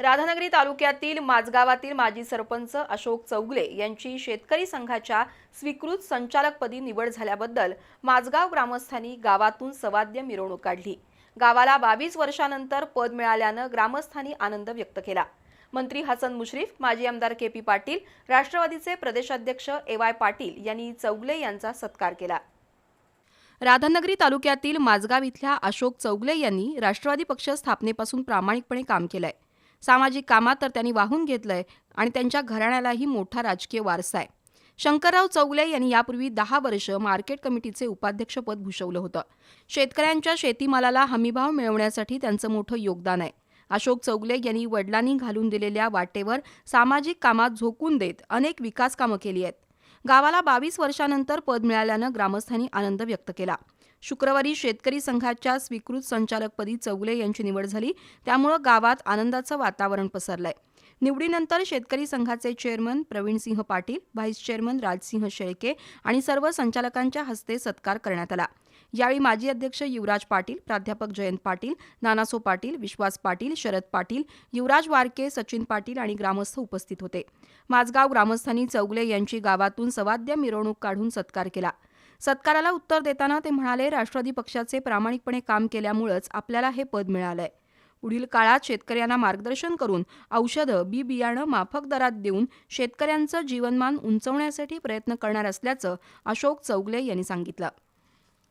राधानगरी तालुक्यातील माझगावातील माजी सरपंच अशोक चौगले यांची शेतकरी संघाच्या स्वीकृत संचालकपदी निवड झाल्याबद्दल माझगाव ग्रामस्थांनी गावातून सवाद्य मिरवणूक काढली. गावाला बावीस वर्षानंतर पद मिळाल्यानं ग्रामस्थांनी आनंद व्यक्त केला. मंत्री हसन मुश्रीफ माजी आमदार के पी पाटील राष्ट्रवादीचे प्रदेशाध्यक्ष ए वाय पाटील यांनी चौगले यांचा सत्कार केला. राधानगरी तालुक्यातील माझगाव इथल्या अशोक चौगले यांनी राष्ट्रवादी पक्ष स्थापनेपासून प्रामाणिकपणे काम केलंय. सामाजिक कामात तर त्यांनी वाहून घेतलंय आणि त्यांच्या घराण्यालाही मोठा राजकीय वारसा आहे. शंकरराव चौगले यांनी यापूर्वी दहा वर्ष मार्केट कमिटीचे उपाध्यक्षपद भूषवलं होतं. शेतकऱ्यांच्या शेतीमालाला हमीभाव मिळवण्यासाठी त्यांचं मोठं योगदान आहे. अशोक चौगले यांनी वडिलांनी घालून दिलेल्या वाटेवर सामाजिक कामात झोकून देत अनेक विकास कामं केली आहेत. गावाला बावीस वर्षानंतर पद मिळाल्यानं ग्रामस्थांनी आनंद व्यक्त केला. शुक्रवारी शेतकरी संघाच्या स्वीकृत संचालकपदी चौगले यांची निवड झाली. त्यामुळं गावात आनंदाचं वातावरण पसरलंय. निवडीनंतर शेतकरी संघाचे chairman Pravinsinh Patil vice chairman Rajsinh Shelke आणि सर्व संचालकांच्या हस्ते सत्कार करण्यात आला. यावेळी माजी अध्यक्ष युवराज पाटील प्राध्यापक जयंत पाटील नानासो पाटील विश्वास पाटील शरद पाटील युवराज वारके सचिन पाटील आणि ग्रामस्थ उपस्थित होते. माझगाव ग्रामस्थांनी चौगले यांची गावातून सवाद्य मिरवणूक काढून सत्कार केला. सत्काराला उत्तर देताना ते म्हणाले राष्ट्रवादी पक्षाचे प्रामाणिकपणे काम केल्यामुळंच आपल्याला हे पद मिळालंय. पुढील काळात शेतकऱ्यांना मार्गदर्शन करून औषधं बी बियाणं माफक दरात देऊन शेतकऱ्यांचं जीवनमान उंचवण्यासाठी प्रयत्न करणार असल्याचं अशोक चौगले यांनी सांगितलं.